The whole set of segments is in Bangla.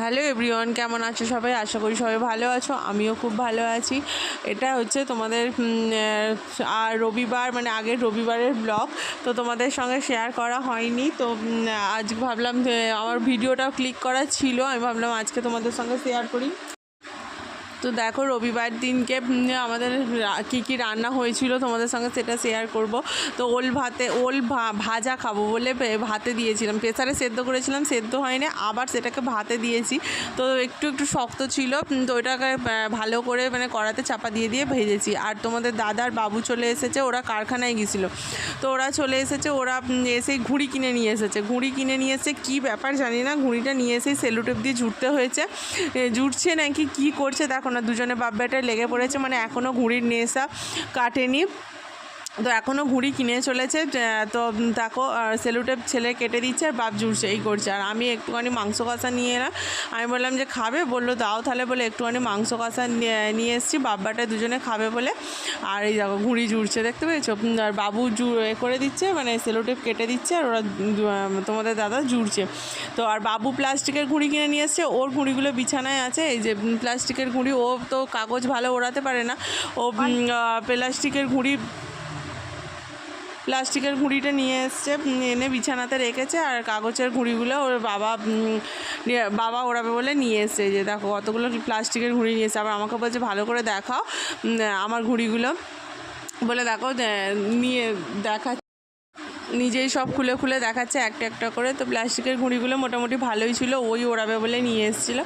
হ্যালো এভরিওয়ান, কেমন আছো সবাই? আশা করি সবাই ভালো আছো, আমিও খুব ভালো আছি। এটা হচ্ছে তোমাদের আর রবিবার মানে আগের রবিবারের ব্লগ। তো তোমাদের সঙ্গে শেয়ার করা হয়নি। তো আজ ভাবলাম আমার ভিডিওটা ক্লিক করা ছিল, আমি ভাবলাম আজকে তোমাদের সঙ্গে শেয়ার করি। তো দেখো রবিবার দিনকে আমাদের কী কী রান্না হয়েছিল তোমাদের সঙ্গে সেটা শেয়ার করব। তো ওল ভাতে ওল ভাজা খাব বলে ভাতে দিয়েছিলাম। প্রেসারে সেদ্ধ করেছিলাম সেদ্ধ হয়নি আবার সেটাকে ভাতে দিয়েছি। তো একটু একটু শক্ত ছিল তো আহ, ভালো করে মানে কড়াতে চাপা দিয়ে দিয়ে ভেজেছি। আর তোমাদের দাদার বাবু চলে এসেছে ওরা কারখানায় গেছিল তো ওরা চলে এসেছে ওরা এসেই ঘুড়ি কিনে নিয়ে এসেছে। ঘুড়ি কিনে নিয়ে এসে কী ব্যাপার জানি না ঘুড়িটা নিয়ে এসেই সেলুটেপ দিয়ে জুটতে হয়েছে। জুটছে নাকি কী করছে দেখো না দুজনে বাপ বেটায় লেগে পড়েছে মানে এখনও ঘুড়ির নেশা কাটেনি। তো এখনও ঘুড়ি কিনে চলেছে তো দেখো সেলুটেপ ছেলে কেটে দিচ্ছে আর বাপ জুড়ছে, এই করছে। আর আমি একটুখানি মাংস কষা নিয়ে এলাম, আমি বললাম যে, খাবে? বলল, দাও তাহলে, বলে একটুখানি মাংস কষা নিয়ে নিয়ে এসেছি বাব্বাটা দুজনে খাবে বলে। আর এই দেখো, ঘুড়ি জুড়ছে, দেখতে পেয়েছ? আর বাবু জু, এ করে দিচ্ছে মানে সেলোটেপ কেটে দিচ্ছে, আর ওরা তোমাদের দাদা জুড়ছে। তো আর বাবু প্লাস্টিকের ঘুড়ি কিনে নিয়ে এসছে, ওর ঘুড়িগুলো বিছানায় আছে, এই যে প্লাস্টিকের ঘুড়ি, ও তো কাগজ ভালো ওড়াতে পারে না, ও প্লাস্টিকের ঘুড়ি প্লাস্টিকের ঘুড়িটা নিয়ে এসছে এনে বিছানাতে রেখেছে, আর কাগজের ঘুড়িগুলো ওর বাবা বাবা ওড়াবে বলে নিয়ে এসছে যে দেখো কতগুলো প্লাস্টিকের ঘুড়ি নিয়ে এসছে। আবার আমাকে বলছে, ভালো করে দেখাও আমার ঘুড়িগুলো। বলে দেখো নিয়ে দেখা নিজেই সব খুলে খুলে দেখাচ্ছে একটা একটা করে। তো প্লাস্টিকের ঘুড়িগুলো মোটামুটি ভালোই ছিল, ওই ওড়াবে বলে নিয়ে এসেছিল।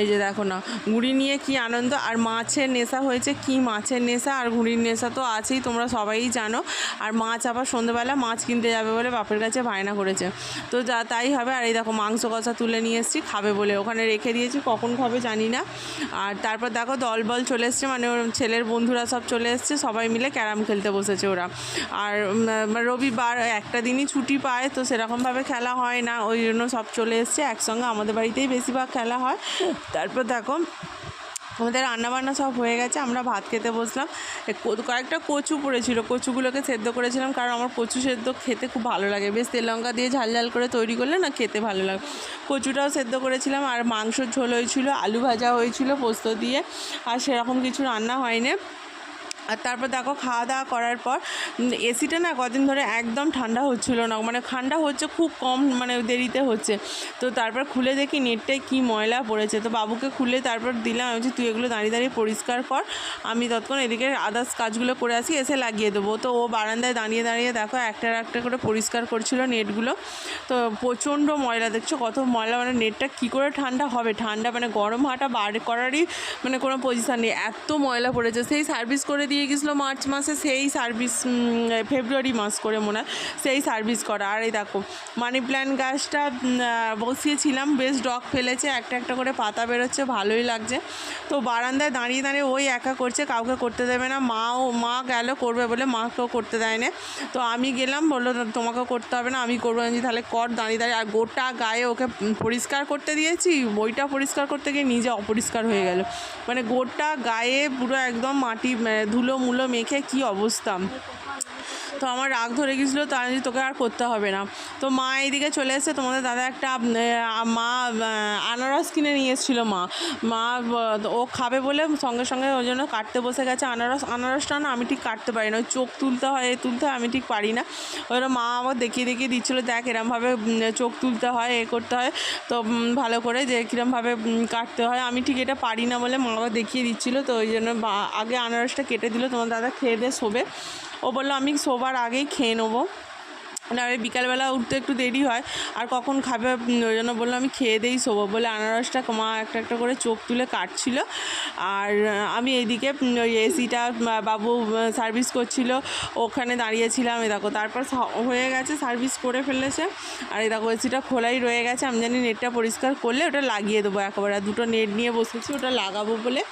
এই যে দেখো না, ঘুড়ি নিয়ে কি আনন্দ? আর মাছের নেশা হয়েছে কি মাছের নেশা? আর ঘুড়ির নেশা তো আছেই, তোমরা সবাই জানো। আর মাছ আবার সন্ধ্যেবেলা মাছ কিনতে যাবে বলে বাপের কাছে বায়না করেছে। তো যা, তাই হবে। আর এই দেখো, মাংস কষা তুলে নিয়ে এসেছি, খাবে বলে। ওখানে রেখে দিয়েছি, কখন খাবে জানি না। আর তারপর দেখো, দলবল চলে এসছে মানে ওর ছেলের বন্ধুরা সব চলে এসছে, সবাই মিলে ক্যারাম খেলতে বসেছে ওরা। আর রবিবার রবিবার একটা দিনই ছুটি পায়, তো সেরকমভাবে খেলা হয় না, ওই জন্য সব চলে এসছে, একসঙ্গে আমাদের বাড়িতেই বেশিরভাগ খেলা হয়। তারপর দেখো, আমাদের রান্নাবান্না সব হয়ে গেছে, আমরা ভাত খেতে বসলাম। কয়েকটা কচু পড়েছিল, কচুগুলোকে সেদ্ধ করেছিলাম, কারণ আমার কচু সেদ্ধ খেতে খুব ভালো লাগে। বেশ তেল লঙ্কা দিয়ে ঝাল ঝাল করে তৈরি করলে না খেতে ভালো লাগে। কচুটাও সেদ্ধ করেছিলাম, আর মাংসর ঝোল হয়েছিল, আলু ভাজা হয়েছিল পোস্ত দিয়ে, আর সেরকম কিছু রান্না হয়নি। আর তারপর দেখো খাওয়া দাওয়া করার পর এসিটা না কদিন ধরে একদম ঠান্ডা হচ্ছিল না। মানে ঠান্ডা হচ্ছে খুব কম মানে দেরিতে হচ্ছে। তো তারপর খুলে দেখি নেটটায় কি ময়লা পড়েছে। তো বাবুকে খুলে তারপর দিলাম, আমি তুই এগুলো দাঁড়িয়ে দাঁড়িয়ে পরিষ্কার কর। আমি তৎক্ষণ এদিকে আদার্স কাজগুলো করে আসি, এসে লাগিয়ে দেবো। তো ও বারান্দায় দাঁড়িয়ে দাঁড়িয়ে দেখো একটা একটা করে পরিষ্কার করছিল নেটগুলো। তো প্রচণ্ড ময়লা, দেখছ কত ময়লা মানে নেটটা কী করে ঠান্ডা হবে? ঠান্ডা মানে গরম হাঁটা বার করারই মানে কোনো পজিশান নেই। এত ময়লা পড়েছে, সেই সার্ভিস করে দিয়ে গেছিল মার্চ মাসে সেই সার্ভিস ফেব্রুয়ারি মাস করে মনে হয় সেই সার্ভিস করা। আর এই দেখো মানি প্ল্যান্ট গাছটা বসিয়েছিলাম বেশ ডক ফেলেছে একটা একটা করে পাতা বেরোচ্ছে ভালোই লাগছে। তো বারান্দায় দাঁড়িয়ে দাঁড়িয়ে ওই একা করছে কাউকে করতে দেবে না মাও মা গেল করবে বলে মাকেও করতে দেয় না তো আমি গেলাম বলল তোমাকেও করতে হবে না আমি করব আমি তাহলে কর দাঁড়িয়ে দাঁড়িয়ে। আর গোটা গায়ে ওকে পরিষ্কার করতে দিয়েছি বইটা পরিষ্কার করতে গিয়ে নিজে অপরিষ্কার হয়ে গেল। মানে গোটা গায়ে পুরো একদম মাটি আহ, ধুলো মুলো মেখে কি অবস্থা? তো আমার রাগ ধরে গেছিল তো আমি তোকে আর করতে হবে না। তো মা এইদিকে চলে এসে তোমাদের দাদা একটা মা আনারস কিনে নিয়ে এসেছিল মা। মা, ও খাবে বলে সঙ্গে সঙ্গে ওই জন্য কাটতে বসে গেছে। আনারস, আনারসটা না আমি ঠিক কাটতে পারি না, ওই চোখ তুলতে হয় তুলতে হয়, আমি ঠিক পারি না। ওই মা আবার দেখিয়ে দেখিয়ে দিচ্ছিল, দেখ এরমভাবে চোখ তুলতে হয়, এ করতে হয়। তো ভালো করে যে কীরমভাবে কাটতে হয়, আমি ঠিক এটা পারি না বলে মা আবার দেখিয়ে দিচ্ছিল। তো ওই জন্য আগে আনারসটা কেটে দিল, তোমার দাদা খেয়ে দিয়ে শোবে। ও বলল আমি শোবার আগেই খেয়ে নেব। নাহলে বিকালবেলা উঠতে একটু দেরি হয়। আর কখন খাবে ওই জন্য বলল আমি খেয়ে দিয়েই শোবো বলে আনারসটা মা একটা একটা করে চোখ তুলে কাটছিল। আর আমি এইদিকে ওই এসিটা বাবু সার্ভিস করছিল। ওখানে দাঁড়িয়েছিলাম, এই দেখো, তারপর হয়ে গেছে, সার্ভিস করে ফেলেছে। আর এই দেখো, এসিটা খোলাই রয়ে গেছে, আমি জানি নেটটা পরিষ্কার করলে ওটা লাগিয়ে দেবো একেবারে। আর দুটো নেট নিয়ে বসেছি, ওটা লাগাবো বলে।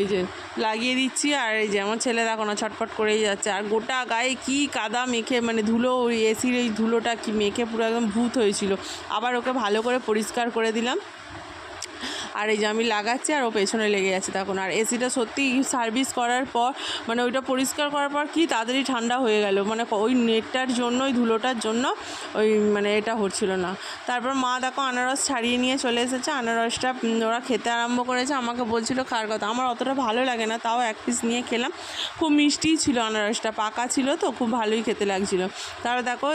এই যে, লাগিয়ে দিচ্ছি, আর এই যে, আমার ছেলে দেখো না, ছটফট করেই যাচ্ছে। আর গোটা গায়ে কি কাদা মেখে মানে ধুলো, ওই এসির এই ধুলোটা কি মেখে পুরো একদম ভূত হয়েছিল। আবার ওকে ভালো করে পরিষ্কার করে দিলাম। আর এই যে আমি লাগাচ্ছি আর ও পেছনে লেগে যাচ্ছে তখন আর এসিটা সত্যি সার্ভিস করার পর মানে ওইটা পরিষ্কার করার পর কি তাড়াতাড়ি ঠান্ডা হয়ে গেল। মানে ওই নেটটার জন্য ওই ধুলোটার জন্য ওই মানে এটা হচ্ছিল না। তারপর মা দেখো আনারস ছাড়িয়ে নিয়ে চলে এসেছে। আনারসটা ওরা খেতে আরম্ভ করেছে। আমাকে বলছিল খাওয়ার কথা, আমার অতটা ভালো লাগে না, তাও এক পিস নিয়ে খেলাম। খুব মিষ্টিই ছিল আনারসটা, পাকা ছিল তো, খুব ভালোই খেতে লাগছিল। তারপর দেখো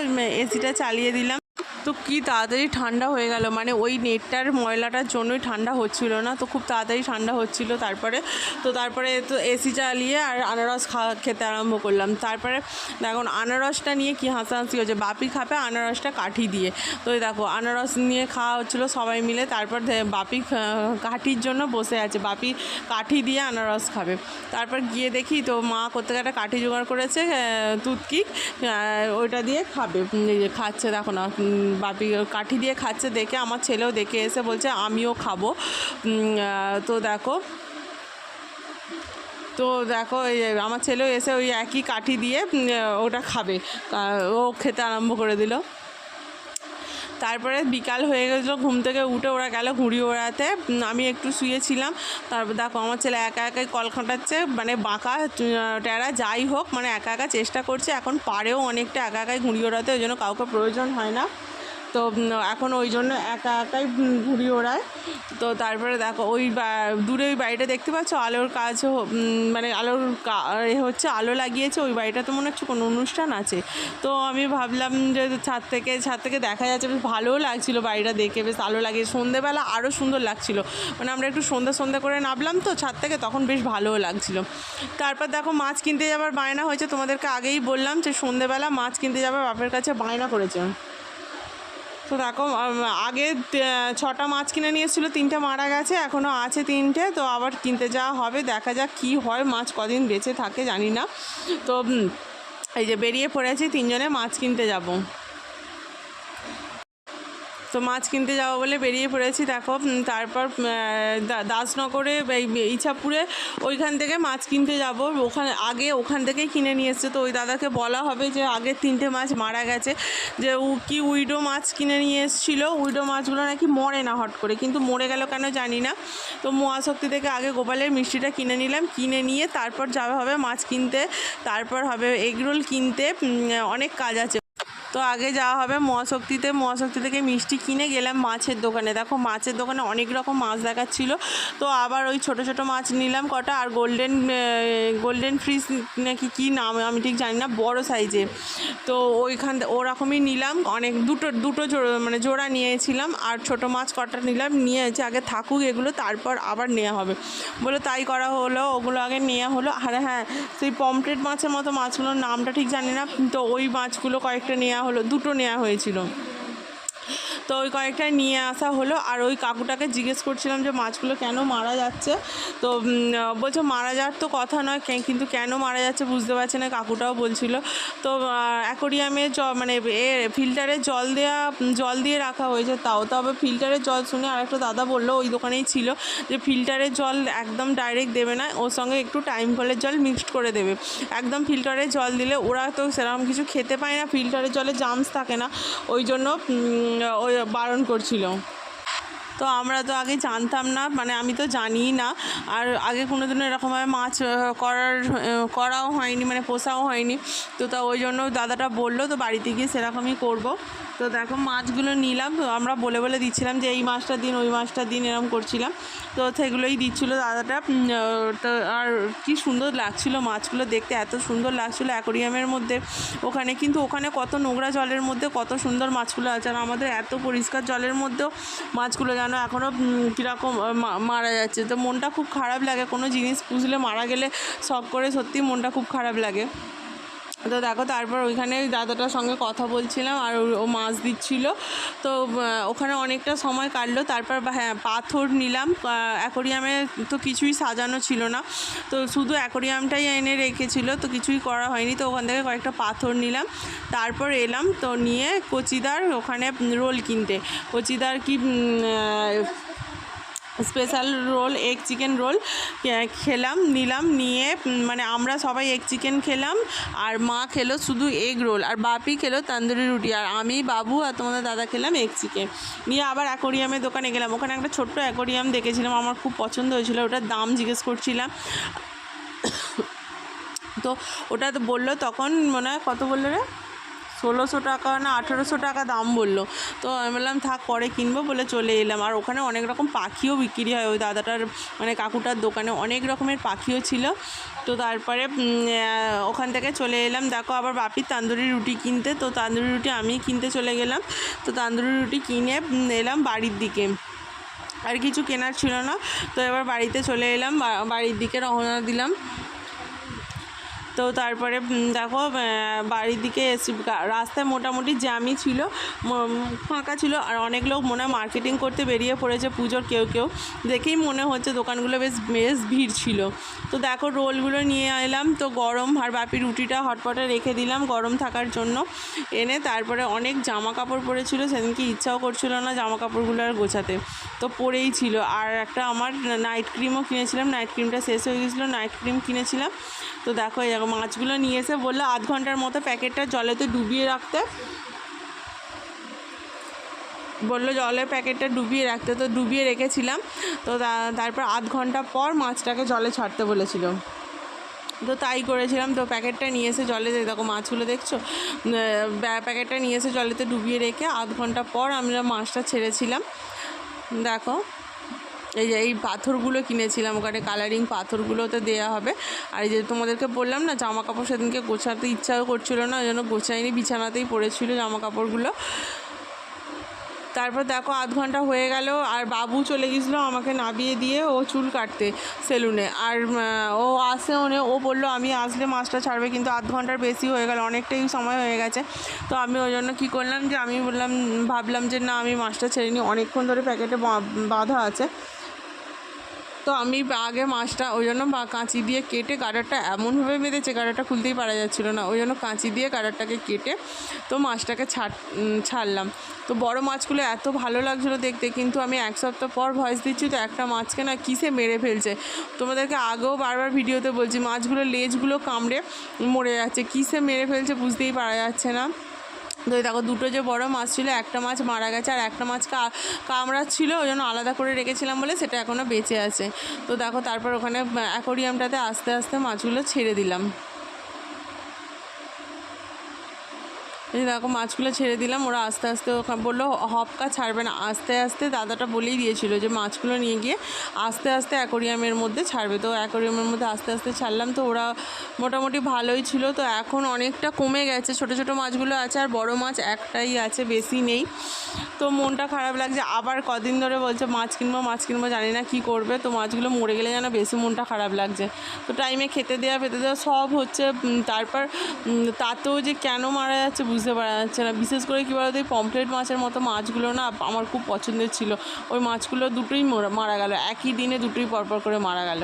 এসিটা চালিয়ে দিলাম। তো কি তাড়াতাড়ি ঠান্ডা হয়ে গেল? মানে ওই নেটটার ময়লাটার জন্যই ঠান্ডা হচ্ছিল না, তো খুব তাড়াতাড়ি ঠান্ডা হচ্ছিল। তারপরে, তো তারপরে তো এসি চালিয়ে আর আনারস খাওয়া খেতে আরম্ভ করলাম। তারপরে এখন আনারসটা নিয়ে কি হাসাহাসি হচ্ছে বাপি খাবে আনারসটা কাঠি দিয়ে। তো দেখো, আনারস নিয়ে খাওয়া হচ্ছিল সবাই মিলে। তারপর বাপি কাঠির জন্য বসে আছে। বাপি কাঠি দিয়ে আনারস খাবে। তারপর গিয়ে দেখি তো মা কোথেকে একটা কাঠি জোগাড় করেছে তুতকি ওইটা দিয়ে খাবে। খাচ্ছে, দেখো না বাপি কাঠি দিয়ে খাচ্ছে দেখে, আমার ছেলেও দেখে এসে বলছে, আমিও খাব। তো দেখো তো দেখো আমার ছেলেও এসে ওই একই কাঠি দিয়ে ওটা খাবে। ও খেতে আরম্ভ করে দিল। তারপরে বিকাল হয়ে গেছিল, ঘুম থেকে উঠে ওরা গেল ঘুড়ি ওড়াতে। আমি একটু শুয়েছিলাম। তারপর দেখো, আমার ছেলে একা একাই কল খাটাচ্ছে মানে বাঁকা ট্যারা যাই হোক মানে একা একা চেষ্টা করছে। এখন পারেও অনেকটা একা একাই ঘুড়ি ওড়াতে, ওই জন্য কাউকে প্রয়োজন হয় না। তো এখন ওই জন্য একা একাই ঘুড়ি ওড়ায় তো তারপরে দেখো, ওই দূরে ওই বাড়িটা দেখতে পাচ্ছ? আলোর কাজ মানে আলোর হচ্ছে, আলো লাগিয়েছে, ওই বাড়িটাতে মনে হচ্ছে কোনো অনুষ্ঠান আছে। তো আমি ভাবলাম যে ছাদ থেকে ছাদ থেকে দেখা যাচ্ছে, বেশ ভালোও লাগছিল বাড়িটা দেখে, বেশ আলো লাগিয়ে, সন্ধেবেলা আরও সুন্দর লাগছিল। মানে আমরা একটু সন্ধে সন্ধে করে নামলাম তো ছাদ থেকে, তখন বেশ ভালোও লাগছিল। তারপর দেখো, মাছ কিনতে যাবার বায়না হয়েছে, তোমাদেরকে আগেই বললাম যে সন্ধেবেলা মাছ কিনতে যাবে, বাপের কাছে বায়না করেছে। তো দেখো আগে ছটা মাছ কিনে নিয়েছিল তিনটে মারা গেছে এখনও আছে তিনটে, তো আবার কিনতে যাওয়া হবে, দেখা যাক কি হয়, মাছ কদিন বেঁচে থাকে জানি না। তো এই যে বেরিয়ে পড়েছি, তিনজনে মাছ কিনতে যাব। তো মাছ কিনতে যাব বলে বেরিয়ে পড়েছি, দেখো। তারপর দাসনগরে ইছাপুরে ওইখান থেকে মাছ কিনতে যাব। ওখানে, আগে ওখান থেকেই কিনে নিয়ে এসছে। তো ওই দাদাকে বলা হবে যে, আগে তিনটে মাছ মারা গেছে। যে উ, কি উইডো মাছ কিনে নিয়ে এসেছিল? উইডো মাছগুলো নাকি মরে না হট করে। কিন্তু মরে গেল কেন জানি না। তো মহাশক্তি থেকে আগে গোপালের মিষ্টিটা কিনে নিলাম। কিনে নিয়ে তারপর যাবে হবে মাছ কিনতে। তারপর হবে এগরোল কিনতে। অনেক কাজ আছে। তো আগে যাওয়া হবে মহাশক্তিতে। মহাশক্তি থেকে মিষ্টি কিনে গেলাম মাছের দোকানে। দেখো মাছের দোকানে অনেক রকম মাছ দেখাচ্ছিল। তো আবার ওই ছোট ছোট মাছ নিলাম কটা আর গোল্ডেন গোল্ডেন ফ্রিজ নাকি কী নাম আমি ঠিক জানি না, বড় সাইজে তো ওইখান ওরকমই নিলাম। অনেক দুটো দুটো মানে জোড়া নিয়েছিলাম আর ছোট মাছ কটা নিলাম। নিয়ে আগে থাকুক এগুলো, তারপর আবার নেওয়া হবে। বলে তাই করা হলো, ওগুলো আগে নেওয়া হলো। আর হ্যাঁ সেই পমফ্রেট মাছের মতো মাছগুলোর নামটা ঠিক জানি না। তো ওই মাছগুলো কয়েকটা নেওয়া হলো দুটো নেওয়া হয়েছিল। তো ওই কয়েকটা নিয়ে আসা হলো। আর ওই কাকুটাকে জিজ্ঞেস করছিলাম যে, মাছগুলো কেন মারা যাচ্ছে? তো বলছে, মারা যাওয়ার তো কথা নয় কিন্তু কেন মারা যাচ্ছে বুঝতে পারছে না। কাকুটাও বলছিল। তো অ্যাকোরিয়ামে জ মানে এ ফিল্টারে জল দেওয়া জল দিয়ে রাখা হয়েছে তাও। তবে ফিল্টারের জল শুনে আরেকটা দাদা বলল, ওই দোকানেই ছিল, যে ফিল্টারের জল একদম ডাইরেক্ট দেবে না, ওর সঙ্গে একটু টাইম কলের জল মিক্সড করে দেবে। একদম ফিল্টারের জল দিলে ওরা তো সেরকম কিছু খেতে পায় না ফিল্টারের জলে জামস থাকে না। ওই জন্য ওই বারণ করছিল। তো আমরা তো আগে জানতাম না মানে আমি তো জানি না। আর আগে কোনো দিনও এরকমভাবে মাছ করার করাও হয়নি মানে পোষাও হয়নি। তো তা ওই জন্য দাদাটা বলল, তো বাড়িতে গিয়ে সেরকমই করব। তো দেখো মাছগুলো নিলাম আমরা বলে বলে দিচ্ছিলাম যে এই মাছটা দিন, ওই মাছটা দিন, এরকম করছিলাম। তো সেগুলোই দিচ্ছিল দাদাটা। তো আর কি সুন্দর লাগছিল মাছগুলো দেখতে, এত সুন্দর লাগছিল অ্যাকোরিয়ামের মধ্যে। ওখানে কিন্তু ওখানে কত নোংরা জলের মধ্যে কত সুন্দর মাছগুলো আছে। আর আমাদের এত পরিষ্কার জলের মধ্যেও মাছগুলো যেন এখনও কীরকম মারা যাচ্ছে। তো মনটা খুব খারাপ লাগে। কোনো জিনিস পুষলে মারা গেলে শখ করে সত্যি মনটা খুব খারাপ লাগে। তো দেখো, তারপর ওইখানে দাদাটার সঙ্গে কথা বলছিলাম আর ও- মাছ দিচ্ছিল। তো ওখানে অনেকটা সময় কাটলো। তারপর হ্যাঁ পাথর নিলাম। অ্যাকোরিয়ামে তো কিছুই সাজানো ছিল না। তো শুধু অ্যাকোরিয়ামটাই এনে রেখেছিল। তো কিছুই করা হয়নি। তো ওখান থেকে কয়েকটা পাথর নিলাম। তারপর এলাম তো নিয়ে কচিদার ওখানে রোল কিনতে। কচিদার কি special roll egg chicken roll খেলাম, নিলাম, নিয়ে মানে আমরা সবাই এগ চিকেন খেলাম, আর মা খেলো শুধু এগ রোল, আর বাপি খেলো তান্দুরি রুটি, আর আমি, বাবু আর তোমাদের দাদা খেলাম এগ চিকেন। নিয়ে আবার অ্যাকোরিয়ামের দোকানে গেলাম, ওখানে একটা ছোট্ট অ্যাকোরিয়াম দেখেছিলাম, আমার খুব পছন্দ হয়েছিল, ওটার দাম জিজ্ঞেস করছিলাম। তো ওটা তো বলল, তখন মনে হয় কত বলল রে? ষোলোশো টাকা না আঠেরোশো টাকা দাম বলল। তো আমি বললাম, থাক, পরে কিনবো, বলে চলে এলাম। আর ওখানে অনেক রকম পাখিও বিক্রি হয়। ওই দাদাটার মানে কাকুটার দোকানে অনেক রকমের পাখিও ছিল। তো তারপরে ওখান থেকে চলে এলাম। দেখো, আবার বাপির তান্দুরি রুটি কিনতে। তো তান্দুরি রুটি আমি কিনতে চলে গেলাম। তো তান্দুরি রুটি কিনে এলাম বাড়ির দিকে। আর কিছু কেনার ছিল না। তো এবার বাড়িতে চলে এলাম। বাড়ির দিকে রওনা দিলাম। তো তারপরে দেখো বাড়ির দিকে এসে রাস্তায় মোটামুটি জ্যামই ছিল ফাঁকা ছিল, আর অনেক লোক মনে হয় মার্কেটিং করতে বেরিয়ে পড়েছে পুজোর কেউ কেউ। দেখেই মনে হচ্ছে দোকানগুলো বেশ বেশ ভিড় ছিল। তো দেখো, রোলগুলো নিয়ে এলাম, তো গরম আর বাপি রুটিটা হটপটে রেখে দিলাম গরম থাকার জন্য। এনে তারপরে অনেক জামা কাপড় পরেছিল, সেদিনকে ইচ্ছাও করছিল না জামা কাপড়গুলো আর গোছাতে। তো পরেই ছিল, আর একটা আমার নাইট ক্রিমও কিনেছিলাম নাইট ক্রিমটা শেষ হয়ে গেছিল নাইট ক্রিম কিনেছিলাম। তো দেখো, এই মাছগুলো নিয়ে এসে বলল, আধ ঘণ্টার মতো প্যাকেটটা জলেতে ডুবিয়ে রাখতে। বলল, জলের প্যাকেটটা ডুবিয়ে রাখতে। তো ডুবিয়ে রেখেছিলাম। তো তারপর আধ ঘণ্টা পর মাছটাকে জলে ছাড়তে বলেছিল। তো তাই করেছিলাম। তো প্যাকেটটা নিয়ে এসে জলে দেখো মাছগুলো দেখছ? প্যাকেটটা নিয়ে এসে জলেতে ডুবিয়ে রেখে আধ ঘণ্টা পর আমরা মাছটা ছেড়েছিলাম। দেখো এই যে এই পাথরগুলো কিনেছিলাম, ওখানে কালারিং পাথরগুলোতে দেওয়া হবে। আর এই যে তোমাদেরকে বললাম না জামা কাপড় সেদিনকে গোছাতে ইচ্ছাও করছিল না, ওই জন্য গোছাইনি, বিছানাতেই পড়েছিল জামা কাপড়গুলো তারপর দেখো আধ ঘণ্টা হয়ে গেল, আর বাবু চলে গেছিল আমাকে নামিয়ে দিয়ে ও চুল কাটতে সেলুনে। আর ও আসে ওনে, ও বলল, আমি আসলে মাছটা ছাড়বে। কিন্তু আধ ঘণ্টার বেশি হয়ে গেল, অনেকটাই সময় হয়ে গেছে। তো আমি ওই জন্য কী করলাম যে, আমি বললাম, ভাবলাম যে, না, আমি মাছটা ছেড়ে নিই। অনেকক্ষণ ধরে প্যাকেটে বাঁধা আছে। তো আমি আগে মাছটা, ওই জন্য কাঁচি দিয়ে কেটে গাডারটা এমনভাবে বেঁধেছে, গাডারটা খুলতেই পারা যাচ্ছিল না। ওই জন্য কাঁচি দিয়ে গাডারটাকে কেটে তো মাছটাকে ছাড় ছাড়লাম। তো বড় মাছগুলো এত ভালো লাগছিল দেখতে, কিন্তু আমি এক সপ্তাহ পর ভয়েস দিচ্ছি তো একটা মাছকে না কিসে মেরে ফেলছে। তোমাদেরকে আগেও বারবার ভিডিওতে বলছি, মাছগুলো লেজগুলো কামড়ে মরে যাচ্ছে, কিসে মেরে ফেলছে বুঝতেই পারা যাচ্ছে না। তো দেখো দুটো যে বড় মাছ ছিল, একটা মাছ মারা গেছে আর একটা মাছ কামড়া ছিল ওই জন্য আলাদা করে রেখেছিলাম বলে সেটা এখনও বেঁচে আছে। তো দেখো তারপর ওখানে অ্যাকোরিয়ামটাতে আস্তে আস্তে মাছগুলো ছেড়ে দিলাম এই যে দেখো, মাছগুলো ছেড়ে দিলাম। ওরা আস্তে আস্তে বলল, হপকা ছাড়বে না। আস্তে আস্তে দাদাটা বলেই দিয়েছিল যে, মাছগুলো নিয়ে গিয়ে আস্তে আস্তে অ্যাকোরিয়ামের মধ্যে ছাড়বে। তো অ্যাকোরিয়ামের মধ্যে আস্তে আস্তে ছাড়লাম। তো ওরা মোটামুটি ভালোই ছিল। তো এখন অনেকটা কমে গেছে। ছোট ছোট মাছগুলো আছে আর বড় মাছ একটাই আছে, বেশি নেই। তো মনটা খারাপ লাগছে। আবার কদিন ধরে বলছে, মাছ কিনবো মাছ কিনবো, জানি না কি করবে। তো মাছগুলো মরে গেলে যেন বেশি মনটা খারাপ লাগছে। তো টাইমে খেতে দেওয়া ফেতে দেওয়া সব হচ্ছে তারপর তাতেও যে কেন মারা যাচ্ছে বুঝতে পারা যাচ্ছে না। বিশেষ করে কী বলতো, এই পমফ্লেট মাছের মতো মাছগুলো না আমার খুব পছন্দের ছিল। ওই মাছগুলো দুটোই মারা গেল। একই দিনে দুটোই পরপর করে মারা গেল।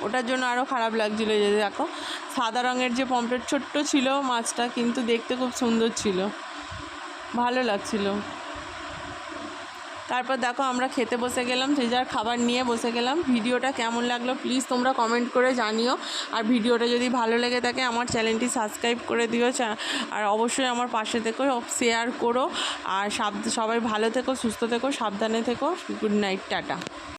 ওটার জন্য আরও খারাপ লাগছিল যে দেখো, সাদা রঙের যে পমফ্লেট ছোট্ট ছিল মাছটা কিন্তু দেখতে খুব সুন্দর ছিল। ভালো লাগছিল। তারপর দেখো আমরা খেতে বসে গেলাম, যে যার খাবার নিয়ে বসে গেলাম। ভিডিওটা কেমন লাগল প্লিজ তোমরা কমেন্ট করে জানিও। আর ভিডিওটা যদি ভালো লেগে থাকে আমার চ্যানেলটি সাবস্ক্রাইব করে দিও আর অবশ্যই আমার পাশে থেকো শেয়ার করো। আর সাব, সবাই ভালো থেকো, সুস্থ থেকো, সাবধানে থেকো। Good night tata.